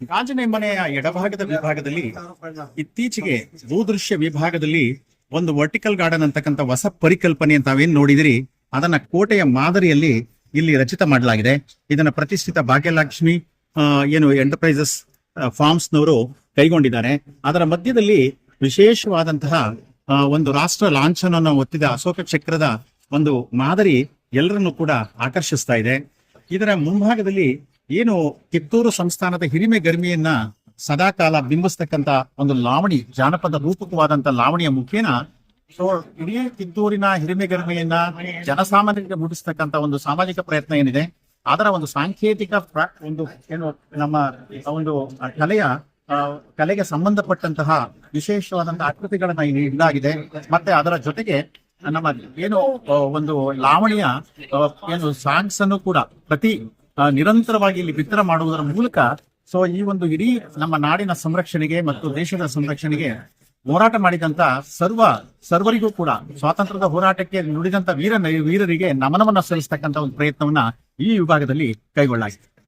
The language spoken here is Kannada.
ಗಾಜಿನ ಮನೆಯ ಎಡಭಾಗದ ವಿಭಾಗದಲ್ಲಿ ಇತ್ತೀಚೆಗೆ ಭೂದೃಶ್ಯ ವಿಭಾಗದಲ್ಲಿ ಒಂದು ವರ್ಟಿಕಲ್ ಗಾರ್ಡನ್ ಅಂತಕ್ಕಂಥ ಹೊಸ ಪರಿಕಲ್ಪನೆ ತಾವೇನ್ ನೋಡಿದಿರಿ? ಅದನ್ನ ಕೋಟೆಯ ಮಾದರಿಯಲ್ಲಿ ಇಲ್ಲಿ ರಚಿತ ಮಾಡಲಾಗಿದೆ. ಇದನ್ನ ಪ್ರತಿಷ್ಠಿತ ಭಾಗ್ಯಲಕ್ಷ್ಮಿ ಏನು ಎಂಟರ್ಪ್ರೈಸಸ್ ಫಾರ್ಮ್ಸ್ ನವರು ಕೈಗೊಂಡಿದ್ದಾರೆ. ಅದರ ಮಧ್ಯದಲ್ಲಿ ವಿಶೇಷವಾದಂತಹ ಒಂದು ರಾಷ್ಟ್ರ ಲಾಂಛನವನ್ನು ಒತ್ತಿದ ಅಶೋಕ ಚಕ್ರದ ಒಂದು ಮಾದರಿ ಎಲ್ಲರನ್ನು ಕೂಡ ಆಕರ್ಷಿಸ್ತಾ ಇದೆ. ಇದರ ಮುಂಭಾಗದಲ್ಲಿ ಏನು ಕಿತ್ತೂರು ಸಂಸ್ಥಾನದ ಹಿರಿಮೆ ಗರಿಮೆಯನ್ನ ಸದಾಕಾಲ ಬಿಂಬಿಸ್ತಕ್ಕಂತ ಒಂದು ಲಾವಣಿ, ಜಾನಪದ ರೂಪಕವಾದಂತ ಲಾವಣಿಯ ಮುಖೇನ ಸೊ, ಇಡೀ ಕಿತ್ತೂರಿನ ಹಿರಿಮೆ ಗರಿಮೆಯನ್ನ ಜನಸಾಮಾನ್ಯರಿಗೆ ಮೂಡಿಸ್ತಕ್ಕಂತ ಒಂದು ಸಾಮಾಜಿಕ ಪ್ರಯತ್ನ ಏನಿದೆ, ಅದರ ಒಂದು ಸಾಂಕೇತಿಕ ಒಂದು ಏನು ನಮ್ಮ ಒಂದು ಕಲೆಯ ಕಲೆಗೆ ಸಂಬಂಧಪಟ್ಟಂತಹ ವಿಶೇಷವಾದಂತಹ ಆಕೃತಿಗಳನ್ನ ಇಲ್ಲಿ ಇಡಲಾಗಿದೆ ಮತ್ತೆ ಅದರ ಜೊತೆಗೆ ನಮ್ಮ ಏನು ಒಂದು ಲಾವಣಿಯ ಏನು ಸಾಂಗ್ಸ್ ಅನ್ನು ಕೂಡ ಪ್ರತಿ ನಿರಂತರವಾಗಿ ಇಲ್ಲಿ ಬಿತ್ತರ ಮಾಡುವುದರ ಮೂಲಕ ಸೊ ಈ ಒಂದು ಇಡೀ ನಮ್ಮ ನಾಡಿನ ಸಂರಕ್ಷಣೆಗೆ ಮತ್ತು ದೇಶದ ಸಂರಕ್ಷಣೆಗೆ ಹೋರಾಟ ಮಾಡಿದಂತ ಸರ್ವ ಸರ್ವರಿಗೂ ಕೂಡ ಸ್ವಾತಂತ್ರ್ಯದ ಹೋರಾಟಕ್ಕೆ ನುಡಿದಂತ ವೀರ ವೀರರಿಗೆ ನಮನವನ್ನ ಸಲ್ಲಿಸ್ತಕ್ಕಂತ ಒಂದು ಪ್ರಯತ್ನವನ್ನ ಈ ವಿಭಾಗದಲ್ಲಿ ಕೈಗೊಳ್ಳಲಾಗಿದೆ.